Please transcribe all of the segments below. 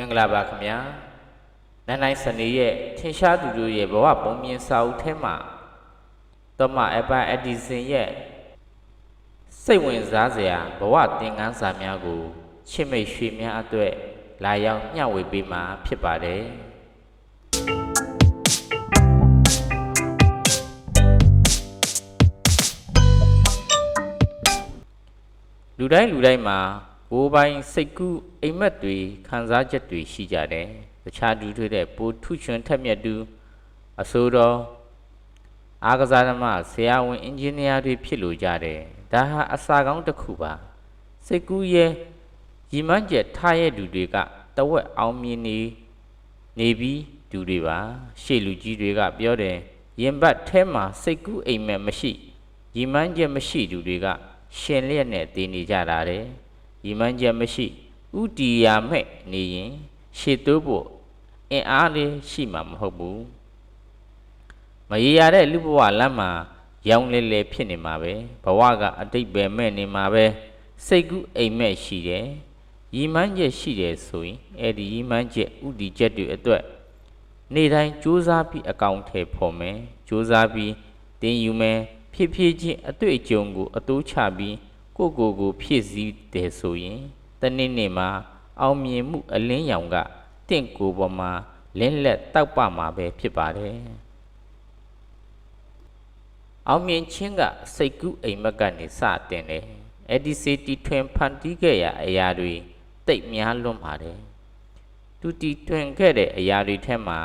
မင်္ဂလာပါခင်ဗျာနန်းနိုင်စနေရဲ့ထင်ရှားသူတို့ရဲ့ဘဝပုံမြင်စာအုပ်ထဲမှာသောမအပန်အဒီဆင်ရဲ့စိတ်ဝင်စားစရာဘဝသင်ခန်းစာများကိုချစ်မိတ်ရွှေများအတွက်လာရောက်မျှဝေပေးမှာဖြစ်ပါတယ်လူတိုင်းလူတိုင်းမှာ ကိုယ်ပိုင်စိတ်ကူးအိမ်မက်တွေခံစားချက်တွေရှိကြတယ်။တခြားတူထွေးတဲ့ပိုထုချွန်ထက်မြက်သူအစိုးတော်အားကစားသမားဆရာဝန်အင်ဂျင်နီယာတွေဖြစ်လို့ကြတယ်။ဒါဟာအစာကောင်းတစ်ခုပါ။စိတ်ကူးရဲ့ရီမန်းချက်ထားရဲ့လူတွေကတဝက်အောင်မြင်နေနေပြီးသူတွေပါရှေ့လူကြီးတွေကပြောတယ်ရင်ဘတ်ထဲမှာစိတ်ကူးအိမ်မက်မရှိရီမန်းချက်မရှိသူတွေကရှင်လျက်နဲ့တည်နေကြတာတဲ့ ရီမန်းချက်မရှိဥတီယာမဲ့နေရင်ရှေ့တိုးဖို့အင်အားလေးရှိမှာမဟုတ်ဘူးမရေရတဲ့လူဘဝလမ်းမှာရောင်းလဲလဲဖြစ်နေမှာပဲဘဝကအတိတ်ပဲမဲ့နေမှာပဲစိတ်ကူးအိမ်မက်ရှိတယ်ရီမန်းချက်ရှိတယ်ဆိုရင်အဲ့ဒီရီမန်းချက်ဥတီချက်တွေအတွက်နေ့တိုင်းစူးစမ်းပြီးအကောင့်ထဲပေါ်မယ်စူးစမ်းပြီးတင်ယူမယ်ဖြည်းဖြည်းချင်းအတွေ့အကြုံကိုအတိုးချပြီး ကိုယ့်ကိုယ်ကိုဖြည့်ဆည်းတယ်ဆိုရင်တနေ့နေ့မှာအောင်မြင်မှုအလင်းရောင်ကတင့်ကိုယ်ပေါ်မှာလင်းလက်တောက်ပမှာပဲဖြစ်ပါတယ်အောင်မြင်ခြင်းကစိတ်ကူးအိမ်မက်ကနေစတင်တယ်အဲ့ဒီစေတီထွင်ဖန်တီးခဲ့ရအရာတွေတိတ်များလွန်းပါတယ်သူတီထွင်ခဲ့တဲ့အရာတွေထဲမှာ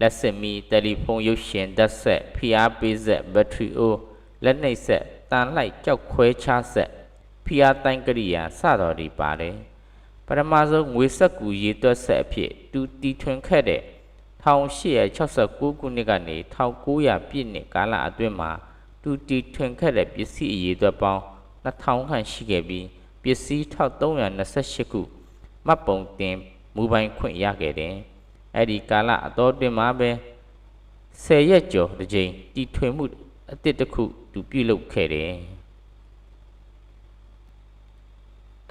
လက်စမီတယ်လီဖုန်းရုပ်ရှင်ဓာတ်ဆက်ဖီအားပေးဆက်ဘက်ထရီအိုလက်နှိပ်ဆက်တန်လိုက်ကြောက်ခွဲချဆက် ဖီအားတိုင်းကရိယာစတော်တွေပါတယ်ပထမဆုံးငွေဆက်ကူရေတွက်ဆက်အဖြစ်သူတီထွင်ခဲ့တဲ့1869ခုနှစ်ကနေ1900ပြည့်နှစ်ကာလအတွင်းမှာသူတီထွင်ခဲ့တဲ့ပစ္စည်းအရေးအတွက်ပေါင်း2000ခန့်ရှိခဲ့ပြီးပစ္စည်း1328ခုမှတ်ပုံတင်မူပိုင်ခွင့်ရခဲ့တယ်။အဲ့ဒီကာလအတော်တွင်မှာပဲ10ရက်ကျော်တစ်ကြိမ်တီထွင်မှုအတစ်တစ်ခုသူပြုလုပ်ခဲ့တယ်။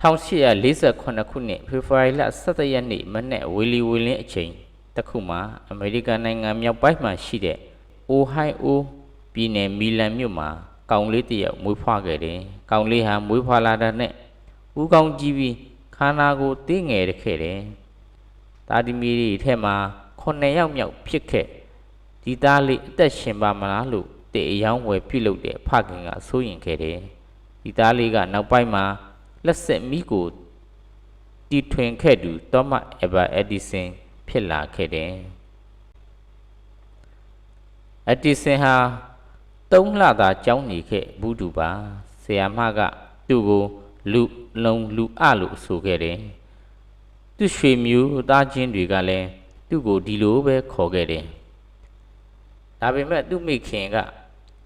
1848ခုနှစ်ဖေဖော်ဝါရီလ17ရက်နေ့မနေ့ဝီလီဝီလင်းအချိန်တစ်ခုမှာအမေရိကန်နိုင်ငံမြောက်ပိုင်းမှာရှိတဲ့အိုဟိုင်အိုပြည်နယ်မီလန်မြို့မှာကောင်လေးတစ်ယောက်မွေးဖွားခဲ့တယ်။ကောင်လေးဟာမွေးဖွားလာတဲ့နဲ့ဦးကောင်းကြီးပြီးခန္ဓာကိုတင်းငယ်ခဲ့တယ်။တာဒီမီတွေထဲမှာ9ယောက်မြောက်ဖြစ်ခဲ့ဒီသားလေးအသက်ရှင်ပါမလားလို့တေအယောင်းဝယ်ပြုတ်လုပ်တဲ့ဖခင်ကစိုးရင်ခဲ့တယ်။ဒီသားလေးကနောက်ပိုင်းမှာ လက်ဆက်မိကိုတီထွင်ခဲ့သူသောမတ်အဗာအက်ဒီဆင်ဖြစ်လာခဲ့တယ်။အက်ဒီဆင်ဟာသုံးလသာကြောင်းနေခဲ့ဘူးတူပါဆရာမကသူ့ကိုလူလုံလူအလို့ဆိုခဲ့တယ်။သူ့ရွှေမျိုးသားချင်းတွေကလည်းသူ့ကိုဒီလိုပဲခေါ်ခဲ့တယ်။ဒါပေမဲ့သူ့မိခင်က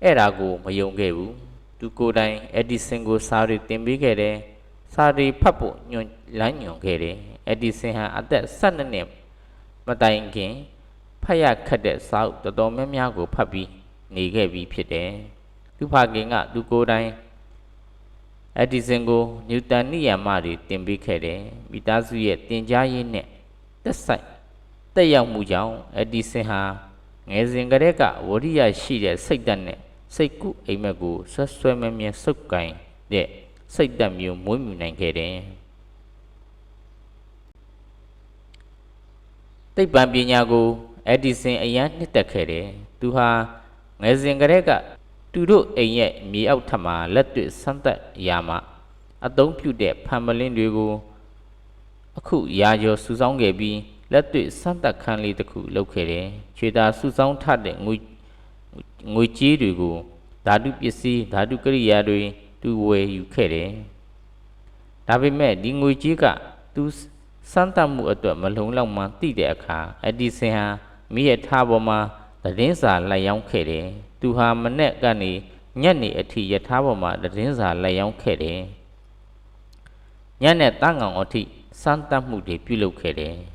အဲ့ဒါကိုမယုံခဲ့ဘူး။သူကိုယ်တိုင်အက်ဒီဆင်ကိုစာရီတင်ပေးခဲ့တယ်။ စာရီဖတ်ဖို့ညွန်လမ်းညွန်ခဲ့တယ်။အက်ဒီဆင်ဟာအသက်12နှစ်မတိုင်ခင်ဖတ်ရခတ်တဲ့စာအုပ်တော်တော်များများကိုဖတ်ပြီးနေခဲ့ပြီးဖြစ်တယ်။သူဖခင်ကသူကိုယ်တိုင်အက်ဒီဆင်ကိုနျူတန်နိယာမတွေတင်ပေးခဲ့တယ်။မိသားစုရဲ့တင် जा ရေးနဲ့တက်ဆိုင်တက်ရောက်မှုကြောင့်အက်ဒီဆင်ဟာငယ်စဉ်ကတည်းကဝရိယရှိတဲ့စိတ်ဓာတ်နဲ့စိတ်ကုအိမ်မက်ကိုဆွဆွဲမမြဲစုပ်ကင်တဲ့ စိတ်ဓာတ်မျိုးမွေးမြူနိုင်ခဲ့တယ်။သိပ္ပံပညာကိုအက်ဒီဆင်အရန်နှစ်သက်ခဲ့တယ်။သူဟာငယ်စဉ်ကတည်းကသူတို့အိမ်ရဲ့မြေအောက်ထပ်မှာလက်တွေ့ဆန်းသက်ရာမှာအသုံးပြုတဲ့ဖန်မလင်းတွေကိုအခုရာကျော်စူဆောင်းခဲ့ပြီးလက်တွေ့ဆန်းသက်ခန်းလေးတစ်ခုလုပ်ခဲ့တယ်။ခြေသာစူဆောင်းထတဲ့ငွေငွေကြေးတွေကိုဓာတုပစ္စည်းဓာတုကရိယာတွေ သူဝယ်ယူခဲ့တယ်။ဒါပေမဲ့ဒီငွေကြေးကသူစမ်းသပ်မှုအတွက်မလုံလောက်မှသိတဲ့အခါအဒီဆင်ဟာမိရထားပေါ်မှာသတင်းစာလိုက်ရောက်ခဲ့တယ်။သူဟာမနဲ့ကနေညနေအထိယထာပေါ်မှာသတင်းစာလိုက်ရောက်ခဲ့တယ်။ညနေတန်းကောင်အထိစမ်းသပ်မှုတွေပြုလုပ်ခဲ့တယ်။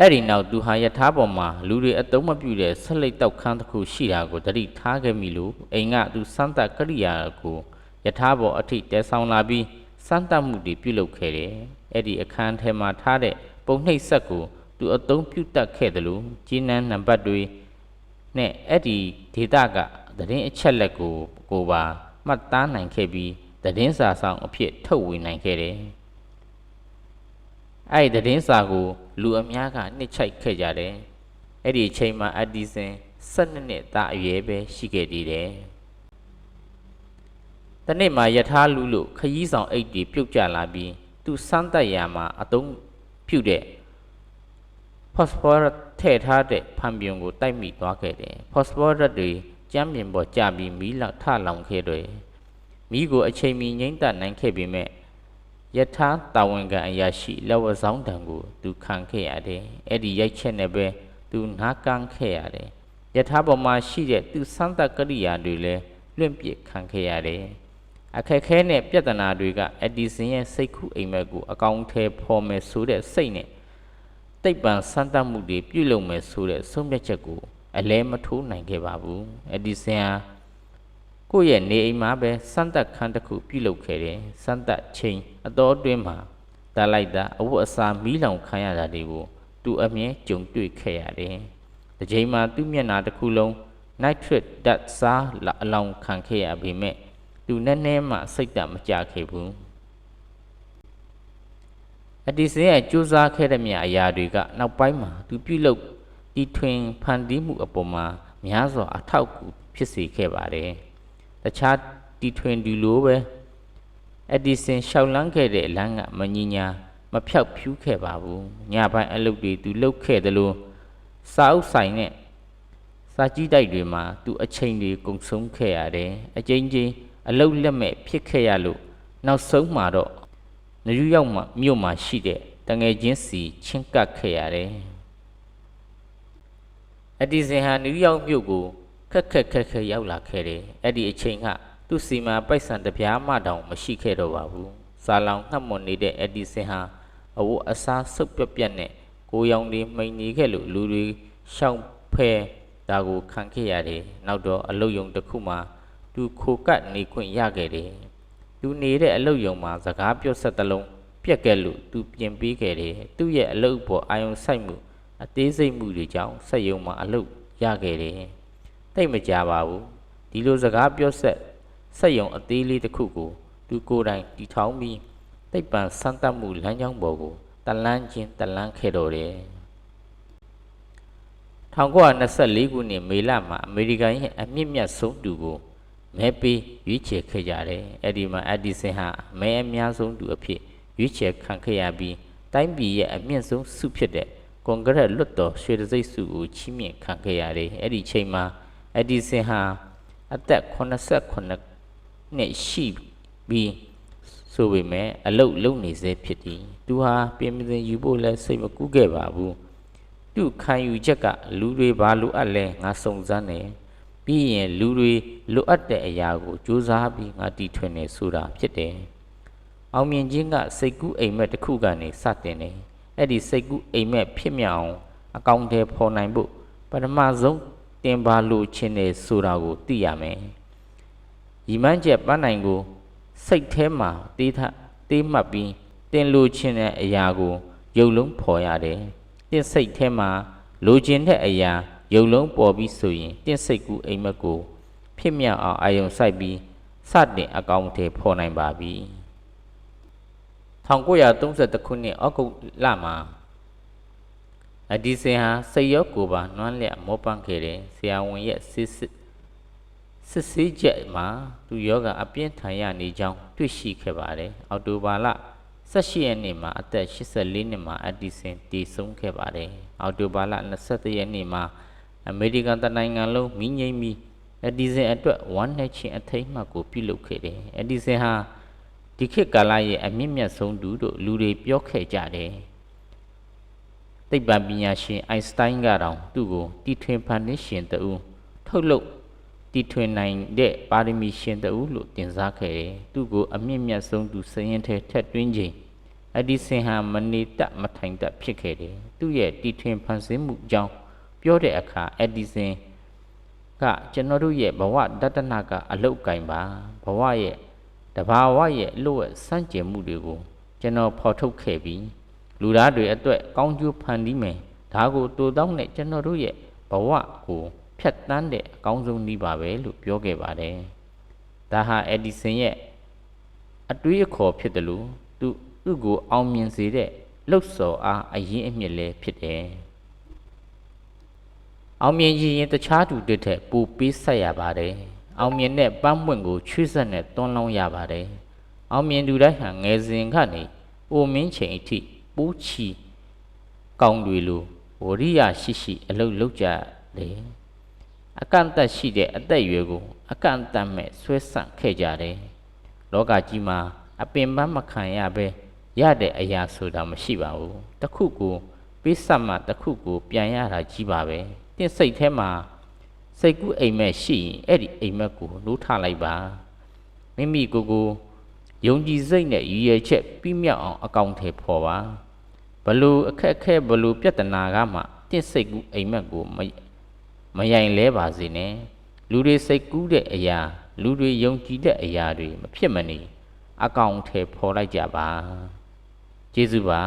အဲ့ဒီနောက်သူဟာယထာပေါ်မှာလူတွေအတုံးမပြုတဲ့ဆက်လက်တောက်ခန်းတစ်ခုရှိတာကိုတတိထားခဲ့မိလို့အိမ်ကသူစမ်းသပ်ကရိယာကိုယထာပေါ်အထိတဲဆောင်လာပြီးစစမ်းသပ်မှုတွေပြုလုပ်ခဲ့တယ်အဲ့ဒီအခန်းထဲမှာထားတဲ့ပုံနှိပ်ဆက်ကိုသူအသုံးပြုတတ်ခဲ့တယ်လို့ဂျင်းနန်းနံပါတ်တွေနဲ့အဲ့ဒီဒေတာကသတင်းအချက်လက်ကိုကိုပါမှတ်သားနိုင်ခဲ့ပြီးသတင်းစာဆောင်အဖြစ်ထုတ်ဝေနိုင်ခဲ့တယ် အဲ့ဒီသတင်းစာကို လူအများကနှစ်ချိုက်ခဲ့ကြတယ်အဲ့ဒီအချိန်မှာအက်ဒီဆင်12နှစ်သားအရွယ်ပဲရှိခဲ့သေးတယ်တနေ့မှာယထာလူလို့ခရီးဆောင်အိတ်တွေပြုတ်ကျလာပြီးသူစမ်းသက်ရာမှာအသုံးပြုတဲ့ phosphorus ထည့်ထားတဲ့ဖန်ပြုံကိုတိုက်မိသွားခဲ့တယ် phosphorus တွေကျမ်းပြင်ပေါ်ကျပြီးမီးလောက်ထလောင်ခဲ့တယ်မီးကိုအချိန်မီငိမ့်သက်နိုင်ခဲ့ပေမဲ့ ယထာတာဝန်ခံအရာရှိလက်ဝဆောင်တံကိုသူခံခဲ့ရတယ်အဲ့ဒီရိုက်ချက်နဲ့ပဲသူနားကန်းခဲ့ရတယ်ယထာပေါ်မှာရှိတဲ့သူစမ်းသပ်ကရိယာတွေလည်းလွင့်ပစ်ခံခဲ့ရတယ်အခက်ခဲနဲ့ပြဿနာတွေကအက်ဒီဆင်ရဲ့စိတ်ခုအိမ်မက်ကိုအကောင့်ထဲဖော်မယ်ဆိုတဲ့စိတ်နဲ့တိတ်ပံစမ်းသပ်မှုတွေပြုလုပ်မယ်ဆိုတဲ့ဆုံးဖြတ်ချက်ကိုအလဲမထိုးနိုင်ခဲ့ပါဘူးအက်ဒီဆင်ဟာ ကိုယ့်ရဲ့နေအိမ်မှာပဲစမ်းသပ်ခန်းတစ်ခုပြုလုပ်ခဲ့တယ်စမ်းသပ်ချိန်အတော်အတွင်းမှာတားလိုက်တာအဝတ်အစားမီးလောင်ခံရတာတွေကိုသူအမြဲကြုံတွေ့ခဲ့ရတယ်။ဒီချိန်မှာသူ့မျက်နှာတစ်ခုလုံး nitrate ဓာတ်စားအလောင်ခံခဲ့ရပေမဲ့သူနည်းနည်းမှစိတ်တမကြခဲ့ဘူးအဒီစင်ရဲ့စူးစမ်းခဲ့တဲ့မြအရာတွေကနောက်ပိုင်းမှာသူပြုလုပ်တီထွင်ဖန်တီးမှုအပေါ်မှာများစွာအထောက်အကူဖြစ်စေခဲ့ပါတယ် တခြားတီထွင်ဒီလိုပဲအဒီစင်ရှောက်လန်းခဲ့တဲ့အလန်းကမငင်ညာမဖြောက်ဖြူးခဲ့ပါဘူးညပိုင်းအလုပ်တွေသူလုပ်ခဲ့တယ်လို့စာအုပ်ဆိုင်နဲ့စာကြည့်တိုက်တွေမှာသူအချိန်တွေကုန်ဆုံးခဲ့ရတယ်အကျဉ်းချင်းအလုတ်လက်မဲ့ဖြစ်ခဲ့ရလို့နောက်ဆုံးမှာတော့နယူးယောက်မှာမြို့မှာရှိတဲ့တငယ်ချင်းစီချင်းကပ်ခဲ့ရတယ်။အဒီဇင်ဟာနယူးယောက်မြို့ကိုခ က်ခက်ခက်ခက်ရောက်လာခဲ့တယ်။အဲ့ဒီအချိန်ကသူ့စီမှာပိုက်ဆံတပြားမှတောင်မရှိခဲ့တော့ပါဘူး။စာလောင်ငှက်မွန်နေတဲ့အဒီဇင်ဟာအဝတ်အစားဆုပ်ပြက်ပြက်နဲ့ကိုရောင်တွေမှိန်နေခဲ့လို့လူတွေရှောင်ဖဲဒါကိုခံခဲ့ရတယ်။နောက်တော့အလုတ်ယုံတစ်ခုမှာသူခိုကပ်နေခွင့်ရခဲ့တယ်။သူနေတဲ့အလုပ်ယုံမှာစကားပြောဆက်တလုံးပြက်ခဲ့လို့သူပြင်ပေးခဲ့တယ်။သူ့ရဲ့အလုပ်ပေါ်အာယုံဆိုင်မှုအသေးစိတ်မှုတွေကြောင့်ဆက်ယုံမှာအလုပ်ရခဲ့တယ်။ တိတ်မကြပါဘူး။ဒီလိုစကားပြောဆက်ဆက်ယုံအသေးလေးတစ်ခုကိုသူကိုယ်တိုင်တီထောင်ပြီးတိတ်ပံစမ်းသပ်မှုလမ်းကြောင်းပေါ်ကိုတလန်းချင်းတလန်းခဲ့တော်တယ်။1924ခုနှစ်မေလမှာအမေရိကန်ရဲ့အမြင့်မြတ်ဆုံးသူကိုမဲပေးရွေးချယ်ခဲ့ကြတယ်အဲ့ဒီမှာအက်ဒီဆင်ဟာမဲအများဆုံးသူအဖြစ်ရွေးချယ်ခံခဲ့ရပြီးတိုင်းပြည်ရဲ့အမြင့်ဆုံးဆုဖြစ်တဲ့ကွန်ဂရက်လွတ်တော်ရွှေတစိမ့်ဆုကိုချီးမြှင့်ခံခဲ့ရတယ်အဲ့ဒီချိန်မှာ အက်ဒီဆင်ဟာအသက်89နှစ်ရှိပြီးဆိုပေမဲ့အလုတ်လုံနေစေဖြစ်သည်သူဟာပြင်ပင်ယူဖို့လဲစိတ်မကူးခဲ့ပါဘူးသူခံယူချက်ကလူတွေဘာလိုအပ်လဲငါစုံစမ်းတယ်ပြီးရင်လူတွေလိုအပ်တဲ့အရာကိုစူးစမ်းပြီးငါတီထွင်နေဆိုတာဖြစ်တယ်။အောင်မြင်ခြင်းကစိတ်ကူးအိမ်မက်တစ်ခုကနေစတင်တယ်။အဲ့ဒီစိတ်ကူးအိမ်မက်ဖြစ်မြောက်အောင်အကောင့်ထဲပေါ်နိုင်ဖို့ပထမဆုံး တင်ပါလို့ခြင်းနေဆိုတာကိုသိရမယ်။ရီမန်းချက်ပန်းနိုင်ကိုစိတ်ထဲမှာတေးထတေးမှတ်ပြီးတင်လို့ခြင်းတဲ့အရာကိုရုပ်လုံးဖော်ရတယ်။တင်စိတ်ထဲမှာလိုချင်တဲ့အရာယုံလုံးပေါ်ပြီးဆိုရင်တင့်စိတ်ကူးအိမ်မက်ကိုဖြစ်မြောက်အောင်အာယုံစိုက်ပြီးစတင်အကောင့်ထဲဖော်နိုင်ပါပြီ1932ခုနှစ်ဩဂုတ်လမှာ အဒီစင်ဟာစိတ်ရောကိုယ်ပါနွမ်းလျက်မောပန်းခဲ့တယ်ဆရာဝန်ရဲ့စစ်စစ်စစ်ဆေးချက်မှာသူယောဂအပြင်းထန်ရနေကြောင်းတွေ့ရှိခဲ့ပါတယ်အော်တိုဘာလ18ရက်နေ့မှာအသက်84နှစ်မှာအဒီစင်တည်ဆုံးခဲ့ပါတယ်အော်တိုဘာလ21ရက်နေ့မှာအမေရိကန်တနိုင်ငံလုံးမိငိမ့်ပြီးအဒီဆင်အတွက်ဝမ်းနဲ့ချင်းအထိတ်မှတ်ကိုပြုလုပ်ခဲ့တယ်အဒီဆင်ဟာဒီခေတ်ကာလရဲ့အမြင့်မြတ်ဆုံးသူတို့လူတွေပြောခဲ့ကြတယ် သိပ္ပံပညာရှင်အိုင်စတိုင်းကတောင်သူ့ကိုတီထွင်ဖန်ဆင်းရှင်တူထုတ်လုပ်တီထွင်နိုင်တဲ့ပါရမီရှင်တူလို့တင်စားခဲ့တယ်သူ့ကိုအမြင့်မြတ်ဆုံးသူစရင်ထဲထက်တွင်းချိန်အဒီဆင်ဟာမနေတမထိုင်တဖြစ်ခဲ့တယ်သူ့ရဲ့တီထွင်ဖန်ဆင်းမှုကြောင့်ပြောတဲ့အခါအက်ဒီဆင်ကကျွန်တော်တို့ရဲ့ဘဝတတနာကအလုတ်ကင်ပါဘဝရဲ့တဘာဝရဲ့အလို့စန့်ကျင်မှုတွေကိုကျွန်တော်ဖော်ထုတ်ခဲ့ပြီး လူသားတွေအတွက်ကောင်းကျိုးဖန်တီးမယ်ဒါကိုတူတောင်းတဲ့ကျွန်တော်တို့ရဲ့ဘဝကိုဖြတ်တန်းတဲ့အကောင်းဆုံးနည်းပါပဲလို့ပြောခဲ့ပါတယ်ဒါဟာအက်ဒီဆင်ရဲ့အတွေးအခေါ်ဖြစ်တယ်လို့သူသူ့ကိုအောင်မြင်စေတဲ့လှုပ်ဆော်အားအရင်အမြစ်လည်းဖြစ်တယ်အောင်မြင်ရင်ရင်တခြားသူတစ်ထက်ပိုပေးဆက်ရပါတယ်အောင်မြင်တဲ့ပန်းပွင့်ကိုချွေးဆက်နဲ့တွန်းလောင်းရပါတယ်အောင်မြင်သူတိုင်းဟာငယ်စဉ်ကနေအိုမင်းချိန်အထိ ပိုးချီကောင်းတွေလိုဝရိယရှိရှိအလုတ်လုတ်ကြတယ်အကန့်အသတ်ရှိတဲ့အသက်အရွယ်ကို အကန့်အသတ်မဲ့ဆွဲဆန့်ခဲ့ကြတယ်လောကကြီးမှာအပင်ပန်းမခံရဘဲရတဲ့အရာဆိုတာမရှိပါဘူးတစ်ခုကိုပေးဆက်မှတစ်ခုကို ပြန်ရတာကြီးပါပဲတင့်စိတ်ထဲမှာစိတ်ကူးအိမ်မက်ရှိရင်အဲ့ဒီအိမ်မက်ကိုနှိုးထလိုက်ပါမိမိကိုယ်ကိုယုံကြည်စိတ်နဲ့ရည်ရွယ်ချက်ပြီးမြောက်အောင်အကောင့်ထဲပေါ်ပါ ဘလို့အခက်အခဲဘလို့ပြဿနာကမှတင့်စိတ်ကူးအိမ်မက်ကိုမမယိုင်လဲပါစေနဲ့လူတွေစိတ်ကူးတဲ့အရာ လူတွေယုံကြည်တဲ့အရာတွေမဖြစ်မနေအကောင့်ထဲပေါ်လိုက်ကြပါကျေးဇူးပါ